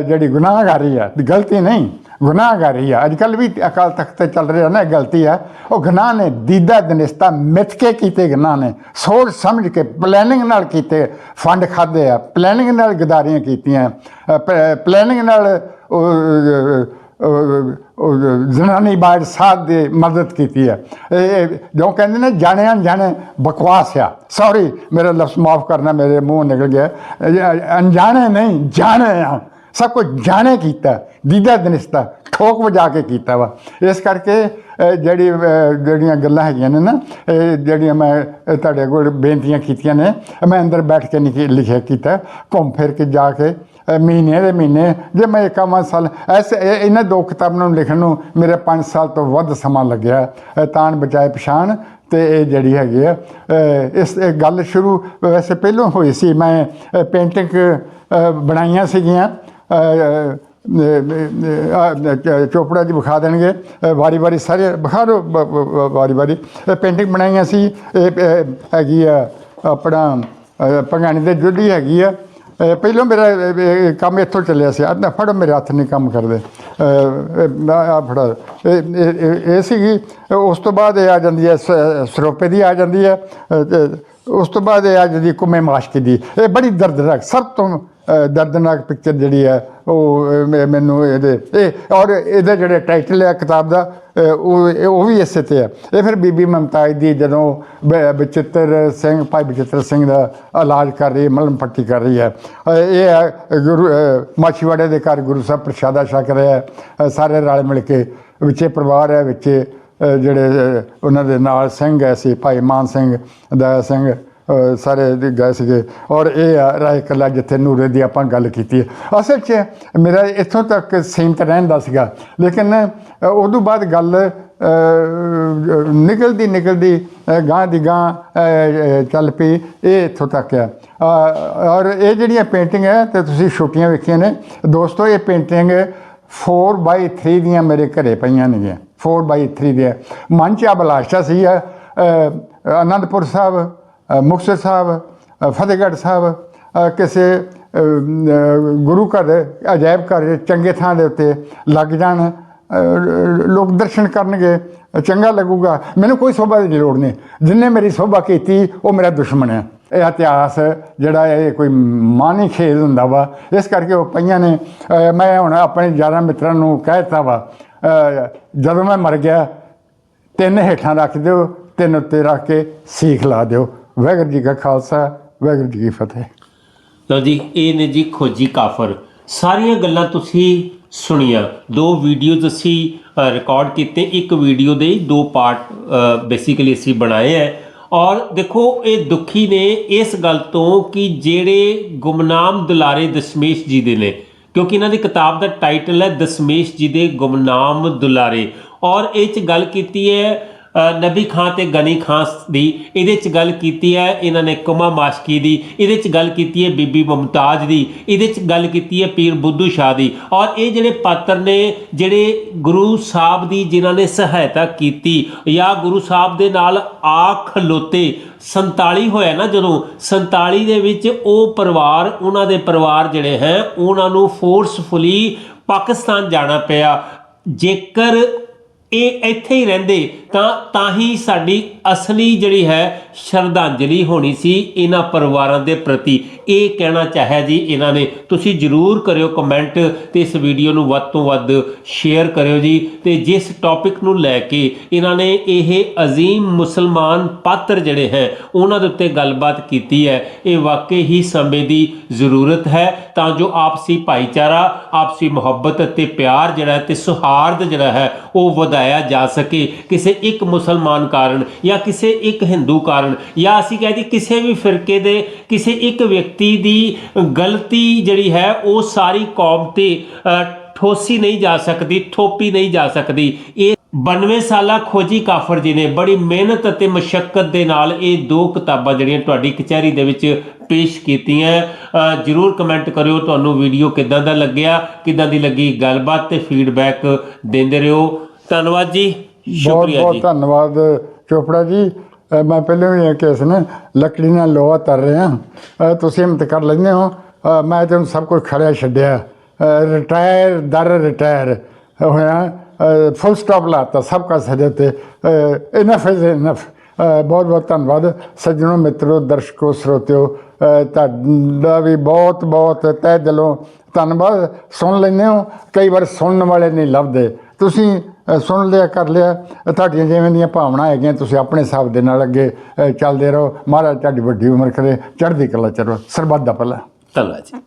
A: ਜਿਹੜੀ ਗੁਨਾਹਗਾਰੀ ਹੈ ਗਲਤੀ ਨਹੀਂ। ਗੁਨਾਹਗਾਰੀ ਆ। ਅੱਜ ਕੱਲ ਵੀ ਅਕਾਲ ਤਖਤ ਤੇ ਚੱਲ ਰਿਹਾ ਨਾ, ਇਹ ਗਲਤੀ ਆ। ਉਹ ਗੁਨਾਹ ਨੇ ਦੀਦਾ ਦਨਿਸਤਾ ਮਿੱਥ ਕੇ ਕੀਤੇ ਗੁਨਾਹ ਨੇ। ਸੋਚ ਸਮਝ ਕੇ ਪਲੈਨਿੰਗ ਨਾਲ ਕੀਤੇ, ਫੰਡ ਖਾਦੇ ਆ। ਪਲੈਨਿੰਗ ਨਾਲ ਗਦਾਰੀਆਂ ਕੀਤੀਆਂ। ਪਲੈਨਿੰਗ ਨਾਲ ਜਨਾਨੀ ਬਾੜ ਸਾਥ ਦੇ ਮਦਦ ਕੀਤੀ ਹੈ ਇਹ ਜੋ ਕਹਿੰਦੇ ਨੇ ਜਾਣੇ ਅਣਜਾਣੇ ਬਕਵਾਸ ਆ। ਸੌਰੀ ਮੇਰਾ ਲਫ਼ਜ਼ ਮਾਫ ਕਰਨਾ, ਮੇਰੇ ਮੂੰਹ ਨਿਕਲ ਗਿਆ। ਅਣਜਾਣੇ ਨਹੀਂ ਜਾਣੇ ਆ ਸਭ ਕੁਝ ਜਾਣੇ ਕੀਤਾ ਦੀਦਾ ਦਨਿਸਤਾ ਠੋਕ ਵਜਾ ਕੇ ਕੀਤਾ ਵਾ। ਇਸ ਕਰਕੇ ਜਿਹੜੀ ਜਿਹੜੀਆਂ ਗੱਲਾਂ ਹੈਗੀਆਂ ਨੇ ਨਾ ਇਹ ਜਿਹੜੀਆਂ ਮੈਂ ਤੁਹਾਡੇ ਕੋਲ ਬੇਨਤੀਆਂ ਕੀਤੀਆਂ ਨੇ ਮੈਂ ਅੰਦਰ ਬੈਠ ਕੇ ਨਹੀਂ ਲਿਖਿਆ ਕੀਤਾ। ਘੁੰਮ ਫਿਰ ਕੇ ਜਾ ਕੇ ਮਹੀਨੇ ਦੇ ਮਹੀਨੇ ਜੇ ਮੈਂ ਇਕਾਵਾਂ ਸਾਲ ਐਸੇ ਇਹ- ਇਹਨਾਂ ਦੋ ਕਿਤਾਬਾਂ ਨੂੰ ਲਿਖਣ ਨੂੰ ਮੇਰੇ 5 ਸਾਲ ਤੋਂ ਵੱਧ ਸਮਾਂ ਲੱਗਿਆ। ਅਹ, ਤਾਣ ਬਚਾਏ ਪਛਾਣ ਤੇ ਇਹ ਜਿਹੜੀ ਹੈਗੀ ਆ ਇਸ ਇਹ ਗੱਲ ਸ਼ੁਰੂ ਵੈਸੇ ਪਹਿਲਾਂ ਹੋਈ ਸੀ। ਮੈਂ ਪੇਂਟਿੰਗ ਬਣਾਈਆਂ ਸੀਗੀਆਂ। ਚੋਪੜਾ ਜੀ ਵਿਖਾ ਦੇਣਗੇ। ਵਾਰੀ ਵਾਰੀ ਸਾਰੇ ਵਿਖਾ ਦਿਓ ਵਾਰੀ ਵਾਰੀ। ਪੇਂਟਿੰਗ ਬਣਾਈਆਂ ਸੀ ਇਹ ਹੈਗੀ ਆ ਆਪਣਾ ਅਹ, ਦੇ ਜੁੱਲੀ ਹੈਗੀ ਆ। ਪਹਿਲਾਂ ਮੇਰਾ ਕੰਮ ਇੱਥੋਂ ਚੱਲਿਆ ਸੀ। ਆ ਫੜੋ ਮੇਰੇ ਹੱਥ ਨਹੀਂ ਕੰਮ ਕਰਦੇ। ਆ ਫੜਾ। ਇਹ- ਸੀਗੀ ਉਸ ਤੋਂ ਬਾਅਦ ਇਹ ਆ ਜਾਂਦੀ ਹੈ ਸ- ਸਰੋਪੇ ਦੀ ਆ ਜਾਂਦੀ ਹੈ। ਉਸ ਤੋਂ ਬਾਅਦ ਇਹ ਆ ਜਾਂਦੀ ਹੈ ਕੁਮੇ ਮਾਸ਼ਕੀ ਦੀ। ਇਹ ਬੜੀ ਦਰਦਨਾਕ ਸਭ ਤੋਂ ਦਰਦਨਾਕ ਪਿਕਚਰ ਜਿਹੜੀ ਹੈ, ਉਹ ਮੈਨੂੰ ਇਹਦੇ, ਇਹ, ਔਰ ਇਹਦਾ ਜਿਹੜਾ ਟਾਈਟਲ ਹੈ ਕਿਤਾਬ ਦਾ ਉਹ ਉਹ ਵੀ ਇਸੇ ਤੇ ਹੈ। ਇਹ ਫਿਰ ਬੀਬੀ ਮਮਤਾਜ ਦੀ ਜਦੋਂ ਬ- ਬਚਿੱਤਰ ਸਿੰਘ, ਭਾਈ ਬਚਿੱਤਰ ਸਿੰਘ ਦਾ ਇਲਾਜ ਕਰ ਰਹੀ ਹੈ, ਮਲਮ ਪੱਟੀ ਕਰ ਰਹੀ ਹੈ ਇਹ ਹੈ, ਗੁਰੂ ਮਾਛੀਵਾੜੇ ਦੇ ਘਰ ਗੁਰੂ ਸਾਹਿਬ ਪ੍ਰਸ਼ਾਦਾ ਛਕ ਰਿਹਾ ਹੈ ਸਾਰੇ ਰਲ ਮਿਲ ਕੇ, ਵਿੱਚੇ ਪਰਿਵਾਰ ਹੈ, ਵਿੱਚੇ ਜਿਹੜੇ ਉਹਨਾਂ ਦੇ ਨਾਲ ਸਿੰਘ ਹੈ, ਸੀ, ਭਾਈ ਮਾਨ ਸਿੰਘ ਦਇਆ ਸਿੰਘ ਸਾਰੇ ਗਏ ਸੀਗੇ। ਔਰ ਇਹ ਆ ਰਾਏ ਕੱਲਾ ਜਿੱਥੇ ਨੂਰੇ ਦੀ ਆਪਾਂ ਗੱਲ ਕੀਤੀ ਹੈ। ਅਸਲ 'ਚ ਮੇਰਾ ਇੱਥੋਂ ਤੱਕ ਸੀਮਤ ਰਹਿਣ ਦਾ ਸੀਗਾ। ਲੇਕਿਨ ਅ, ਤੋਂ ਬਾਅਦ ਗੱਲ ਨਿਕਲਦੀ ਨਿਕਲਦੀ ਅ, ਗਾਂ ਦੀ ਗਾਂ ਚੱਲ ਪਈ ਇਹ ਇੱਥੋਂ ਤੱਕ ਆ। ਔਰ ਇਹ ਜਿਹੜੀਆਂ ਪੇਂਟਿੰਗ ਹੈ ਤੇ ਤੁਸੀਂ ਛੋਟੀਆਂ ਵੇਖੀਆਂ ਨੇ ਦੋਸਤੋ ਇਹ ਪੇਂਟਿੰਗ 4x3 ਦੀਆਂ ਮੇਰੇ ਘਰੇ ਪਈਆਂ ਨੇਗੀਆਂ। 4x3 ਦੀਆਂ। ਮਨ ਚ ਅਭਿਲਾਸ਼ਾ ਸੀ ਅ, ਅ, ਸਾਹਿਬ। ਮੁਕਤਸਰ ਸਾਹਿਬ ਫਤਿਹਗੜ੍ਹ ਸਾਹਿਬ ਕਿਸੇ ਗੁਰੂ ਘਰ ਅਜਾਇਬ ਘਰ ਚੰਗੇ ਥਾਂ ਦੇ ਉੱਤੇ ਲੱਗ ਜਾਣ ਲੋਕ ਦਰਸ਼ਨ ਕਰਨਗੇ, ਚੰਗਾ ਲੱਗੂਗਾ। ਮੈਨੂੰ ਕੋਈ ਸੋਭਾ ਦੀ ਲੋੜ ਨਹੀਂ। ਜਿੰਨੇ ਮੇਰੀ ਸੋਭਾ ਕੀਤੀ, ਉਹ ਮੇਰਾ ਦੁਸ਼ਮਣ ਹੈ। ਇਹ ਇਤਿਹਾਸ ਜਿਹੜਾ ਇਹ ਕੋਈ ਮਾਨੀ ਖੇਡ ਹੁੰਦਾ ਵਾ। ਇਸ ਕਰਕੇ ਉਹ ਪਈਆਂ ਨੇ। ਮੈਂ ਹੁਣ ਆਪਣੇ ਯਾਰਾਂ ਮਿੱਤਰਾਂ ਨੂੰ ਕਹਿ ਦਿੱਤਾ ਵਾ ਜਦੋਂ ਮੈਂ ਮਰ ਗਿਆ, ਤਿੰਨ ਹੇਠਾਂ ਰੱਖ ਦਿਓ, ਤਿੰਨ ਉੱਤੇ ਰੱਖ ਕੇ ਸੀਖ ਲਾ ਦਿਓ। ਵਾਹਿਗੁਰੂ ਜੀ ਕਾ ਖਾਲਸਾ, ਵਾਹਿਗੁਰੂ ਜੀ ਕੀ ਫਤਿਹ।
B: ਲਓ ਜੀ, ਇਹ ਨੇ ਜੀ ਖੋਜੀ ਕਾਫਰ। ਸਾਰੀਆਂ ਗੱਲਾਂ ਤੁਸੀਂ ਸੁਣੀਆਂ। ਦੋ ਵੀਡੀਓਜ਼ ਅਸੀਂ ਰਿਕਾਰਡ ਕੀਤੇ। ਇੱਕ ਵੀਡੀਓ ਦੇ ਹੀ ਦੋ ਪਾਰਟ ਬੇਸਿਕਲੀ ਅਸੀਂ ਬਣਾਏ ਹੈ ਔਰ ਦੇਖੋ, ਇਹ ਦੁਖੀ ਨੇ ਇਸ ਗੱਲ ਤੋਂ ਕਿ ਜਿਹੜੇ ਗੁਮਨਾਮ ਦੁਲਾਰੇ ਦਸ਼ਮੇਸ਼ ਜੀ ਦੇ ਨੇ, ਕਿਉਂਕਿ ਇਹਨਾਂ ਦੀ ਕਿਤਾਬ ਦਾ ਟਾਈਟਲ ਹੈ ਦਸ਼ਮੇਸ਼ ਜੀ ਦੇ ਗੁਮਨਾਮ ਦੁਲਾਰੇ। ਔਰ ਇਹ ਚ ਗੱਲ ਕੀਤੀ ਹੈ ਨਬੀ ਖਾਂ ਤੇ ਗਨੀ ਖਾਂ ਦੀ ਇਹਦੇ ਚ ਗੱਲ ਕੀਤੀ ਹੈ, ਇਹਨਾਂ ਨੇ ਕੁਮਾ ਮਾਸ਼ਕੀ ਦੀ, ਇਹਦੇ ਚ ਗੱਲ ਕੀਤੀ ਹੈ ਬੀਬੀ ਮੁਮਤਾਜ ਦੀ, ਇਹਦੇ ਚ ਗੱਲ ਕੀਤੀ ਹੈ ਪੀਰ ਬੁੱਧੂ ਸ਼ਾਹ ਦੀ। ਔਰ ਇਹ ਜਿਹੜੇ ਪਾਤਰ ਨੇ, ਜਿਹੜੇ ਗੁਰੂ ਸਾਹਿਬ ਦੀ ਜਿਨ੍ਹਾਂ ਨੇ ਸਹਾਇਤਾ ਕੀਤੀ, ਜਾਂ ਗੁਰੂ ਸਾਹਿਬ ਦੇ ਨਾਲ ਆ ਖਲੋਤੇ 47 ਹੋਇਆ ਨਾ ਜਦੋਂ 47 ਦੇ ਵਿੱਚ ਉਹ ਪਰਿਵਾਰ, ਉਹਨਾਂ ਦੇ ਪਰਿਵਾਰ ਜਿਹੜੇ ਹੈ, ਉਹਨਾਂ ਨੂੰ ਫੋਰਸਫੁਲੀ ਪਾਕਿਸਤਾਨ ਜਾਣਾ ਪਿਆ। ਜੇਕਰ ਇਹ ਇੱਥੇ ਹੀ ਰਹਿੰਦੇ, ਤਾਂ ਤਾਂ ਹੀ ਸਾਡੀ ਅਸਲੀ ਜਿਹੜੀ ਹੈ ਸ਼ਰਧਾਂਜਲੀ ਹੋਣੀ ਸੀ ਇਹਨਾਂ ਪਰਿਵਾਰਾਂ ਦੇ ਪ੍ਰਤੀ। ਇਹ ਕਹਿਣਾ ਚਾਹਿਆ ਜੀ ਇਹਨਾਂ ਨੇ। ਤੁਸੀਂ ਜਰੂਰ ਕਰਿਓ ਕਮੈਂਟ ਤੇ ਇਸ ਵੀਡੀਓ ਨੂੰ ਵੱਧ ਤੋਂ ਵੱਧ ਸ਼ੇਅਰ ਕਰਿਓ ਜੀ। ਤੇ ਜਿਸ ਟੌਪਿਕ ਨੂੰ ਲੈ ਕੇ ਇਹਨਾਂ ਨੇ ਇਹ ਅਜ਼ੀਮ ਮੁਸਲਮਾਨ ਪਾਤਰ ਜਿਹੜੇ ਹੈ, ਉਹਨਾਂ ਦੇ ਉੱਤੇ ਗੱਲਬਾਤ ਕੀਤੀ ਹੈ, ਇਹ ਵਾਕਈ ਹੀ ਸਮੇਂ ਦੀ ਜ਼ਰੂਰਤ ਹੈ। ਤਾਂ ਜੋ ਆਪਸੀ ਭਾਈਚਾਰਾ, ਆਪਸੀ ਮੁਹੱਬਤ ਅਤੇ ਪਿਆਰ ਜਿਹੜਾ ਹੈ ਤੇ ਸੁਹਾਰਦ ਜਿਹੜਾ ਹੈ, ਉਹ ਵਧਾਇਆ ਜਾ ਸਕੇ ਕਿਸੇ ਇੱਕ ਮੁਸਲਮਾਨ ਕਾਰਨ ਜਾਂ ਕਿਸੇ ਇੱਕ ਹਿੰਦੂ ਕਾਰਨ ਜਾਂ ਅਸੀਂ ਕਹਿ ਦਈਏ ਕਿਸੇ ਵੀ ਫਿਰਕੇ ਦੇ ਕਿਸੇ ਇੱਕ ਵਿਅਕਤੀ ਦੀ ਗਲਤੀ ਜਿਹੜੀ ਹੈ ਉਹ ਸਾਰੀ ਕੌਮ ਤੇ ਠੋਸੀ ਨਹੀਂ ਜਾ ਸਕਦੀ ਥੋਪੀ ਨਹੀਂ ਜਾ ਸਕਦੀ। ਇਹ 92 ਸਾਲਾ ਖੋਜੀ ਕਾਫਰ ਜੀ ਨੇ। ਬੜੀ ਮਿਹਨਤ ਅਤੇ ਮਸ਼ੱਕਤ ਦੇ ਨਾਲ ਇਹ ਦੋ ਕਿਤਾਬਾਂ ਜਿਹੜੀਆਂ ਤੁਹਾਡੀ ਕਚਹਿਰੀ ਦੇ ਵਿੱਚ ਪੇਸ਼ ਕੀਤੀਆਂ। ਜਰੂਰ ਕਮੈਂਟ ਕਰਿਓ, ਤੁਹਾਨੂੰ ਵੀਡੀਓ ਕਿੱਦਾਂ ਦਾ ਲੱਗਿਆ, ਕਿੱਦਾਂ ਦੀ ਲੱਗੀ ਗੱਲਬਾਤ ਤੇ ਫੀਡਬੈਕ ਦਿੰਦੇ ਰਹੋ। ਧੰਨਵਾਦ ਜੀ
A: ਬਹੁਤ
B: ਸ਼ੁਕਰੀਆ
A: ਬਹੁਤ
B: ਜੀ।
A: ਧੰਨਵਾਦ ਚੋਪੜਾ ਜੀ। ਅ, ਮੈਂ ਪਹਿਲਾਂ ਵੀ ਇਹ ਕੇਸ ਨੇ ਲੱਕੜੀ ਨਾਲ ਲੋਹਾ ਤਰ ਰਿਹਾ। ਅ, ਤੁਸੀਂ ਹਿੰਮਤ ਕਰ ਲੈਂਦੇ ਹੋ। ਅ, ਮੈਂ ਤੁਹਾਨੂੰ ਸਭ ਕੁਝ ਖੜਿਆ ਛੱਡਿਆ। ਰਿਟਾਇਰ ਦਰ ਰਿਟਾਇਰ ਹੋਇਆ। ਫੁੱਲ ਸਟਾਪ ਲਾਤਾ ਸਭ ਕਾ ਸਦੇ ਤੇ ਇਨਫ ਇਜ਼ ਇਨਫ ਬਹੁਤ ਬਹੁਤ ਧੰਨਵਾਦ। ਸੱਜਣੋ ਮਿੱਤਰੋ ਦਰਸ਼ਕੋ ਸਰੋਤਿਓ ਅ, ਤੁਹਾਡਾ ਵੀ ਬਹੁਤ ਬਹੁਤ ਤਹਿ ਦਿਲੋਂ ਧੰਨਵਾਦ। ਸੁਣ ਲੈਂਦੇ ਹੋ। ਕਈ ਵਾਰ ਸੁਣਨ ਵਾਲੇ ਨਹੀਂ ਲੱਭਦੇ। ਤੁਸੀਂ ਅ, ਸੁਣ ਲਿਆ, ਕਰ ਲਿਆ। ਤੁਹਾਡੀਆਂ ਜਿਵੇਂ ਦੀਆਂ ਭਾਵਨਾ ਹੈਗੀਆਂ, ਤੁਸੀਂ ਆਪਣੇ ਹਿਸਾਬ ਦੇ ਨਾਲ ਅੱਗੇ ਚੱਲਦੇ ਰਹੋ। ਮਹਾਰਾਜ ਤੁਹਾਡੀ ਵੱਡੀ ਉਮਰ ਕਰੇ, ਚੜ੍ਹਦੀ ਕਲਾ ਚ ਸਰਬੱਤ ਦਾ ਭਲਾ।
B: ਧੰਨਵਾਦ ਜੀ।